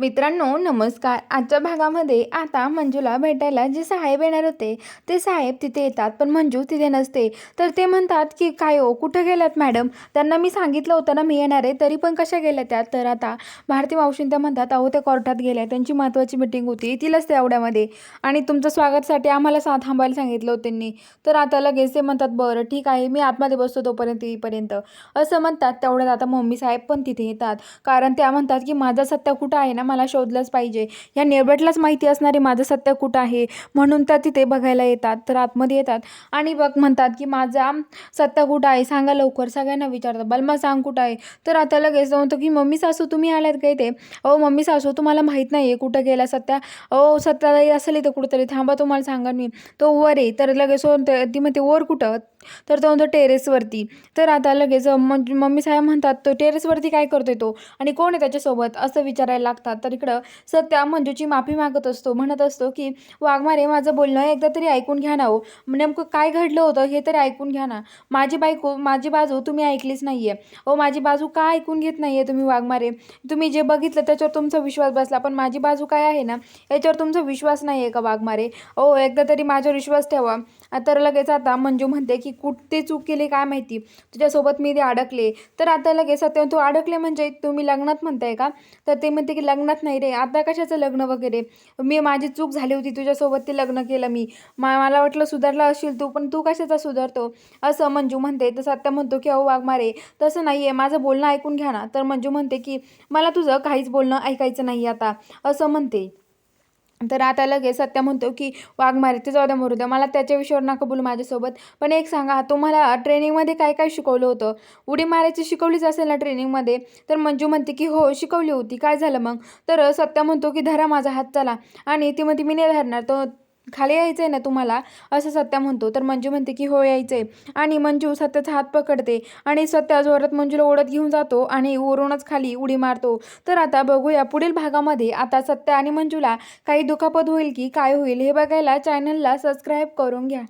मित्रांनो नमस्कार. आजच्या भागामध्ये आता मंजूला भेटायला जे साहेब येणार होते ते साहेब तिथे येतात. पण मंजू तिथे नसते. तर ते म्हणतात की काय हो कुठं गेल्यात मॅडम? त्यांना मी सांगितलं होतं ना मी येणार आहे. तरी पण कशा गेल्या त्या? तर आता भारती मावशीन त्या म्हणतात अहो त्या कोर्टात गेल्या. त्यांची महत्त्वाची मिटिंग होती. तिलाच तेवढ्यामध्ये आणि तुमच्या स्वागतासाठी आम्हाला सा थांबायला सांगितलं होतं त्यांनी. तर आता लगेच ते म्हणतात बरं ठीक आहे. मी आतमध्ये बसतो तोपर्यंत येईपर्यंत. असं म्हणतात. तेवढ्यात आता मम्मी साहेब पण तिथे येतात. कारण त्या म्हणतात की माझा सत्ता कुठं आहे ना मला शोधलंच पाहिजे. या नेबटलाच माहिती असणारे माझं सत्य कुठं आहे? म्हणून त्या तिथे बघायला येतात तर आतमध्ये येतात. आणि बघ म्हणतात की माझा सत्य कुठं आहे? सांगा लवकर. सगळ्यांना विचारतात. बलमा सांग कुठं आहे? तर आता लगेच म्हणतो की मम्मी सासू तुम्ही आल्यात काय ते अहो मम्मी सासू तुम्हाला माहीत नाही आहे कुठं गेला सत्या. अहो सत्याताई असेल इथं कुठंतरी. थांबा तुम्हाला सांगा मी. तो वर आहे. तर लगेच ती म्हणते वर कुठं? तर तो म्हणतो टेरेसवरती. तर आता लगेच मग मम्मी साहेब म्हणतात तो टेरेसवरती काय करतोय तो? आणि कोण आहे त्याच्यासोबत? असं विचारायला लागतात. तर इकडं सत्या मंजूची माफी मागत असतो. म्हणत असतो की वाघमारे माझं बोलणं एकदा तरी ऐकून घ्या ना हो. नेमकं काय घडलं होतं हे तरी ऐकून घ्या ना. माझी बायको माझी बाजू तुम्ही ऐकलीच नाही आहे ओ माझी बाजू का ऐकून घेत नाही आहे तुम्ही वाघमारे? तुम्ही जे बघितलं त्याच्यावर तुमचा विश्वास बसला. पण माझी बाजू काय आहे ना याच्यावर तुमचा विश्वास नाही आहे का वाघमारे? ओ एकदा तरी माझ्यावर विश्वास ठेवा. तर लगेच आता मंजू म्हणते की कुठते चूक केली काय माहिती? तुझ्यासोबत मी ते अडकले. तर आता लगेच आता तू अडकले म्हणजे? तुम्ही लग्नात म्हणताय का? तर ते म्हणते की लग्नात नाही रे. आता कशाचं लग्न वगैरे? मी माझी चूक झाली होती तुझ्यासोबत ते लग्न केलं मी. मा मला वाटलं सुधारला असशील तू पण तू कशाचा सुधारतो? असं मंजू म्हणते. तर सत्य म्हणतो की अहो वाघ मारे तसं नाही आहे माझं बोलणं ऐकून घ्या ना. तर मंजू म्हणते की मला तुझं काहीच बोलणं ऐकायचं नाही आता. असं म्हणते. तर आता लगेच सत्य म्हणतो की वाघमारे ते जाऊ द्या मरू द्या मला त्याच्या विषयावर नका बोलू माझ्यासोबत. पण एक सांगा तुम्हाला ट्रेनिंगमध्ये काय काय शिकवलं होतं? उडी मारायची शिकवलीच असेल ना ट्रेनिंगमध्ये? तर मंजू म्हणते की हो शिकवली होती. काय झालं मग? तर सत्या म्हणतो की धरा माझा हात चला. आणि ती म्हणते मी नाही धरणार. तो खाली यायचं आहे ना तुम्हाला? असं सत्या म्हणतो. तर मंजू म्हणते की हो यायचं आहे आणि मंजू सत्याचा हात पकडते. आणि सत्या जोरात मंजूला ओढत घेऊन जातो आणि वरूनच खाली उडी मारतो. तर आता बघूया पुढील भागामध्ये आता सत्या आणि मंजूला काही दुखापत होईल की काय होईल हे बघायला चॅनलला सबस्क्राईब करून घ्या.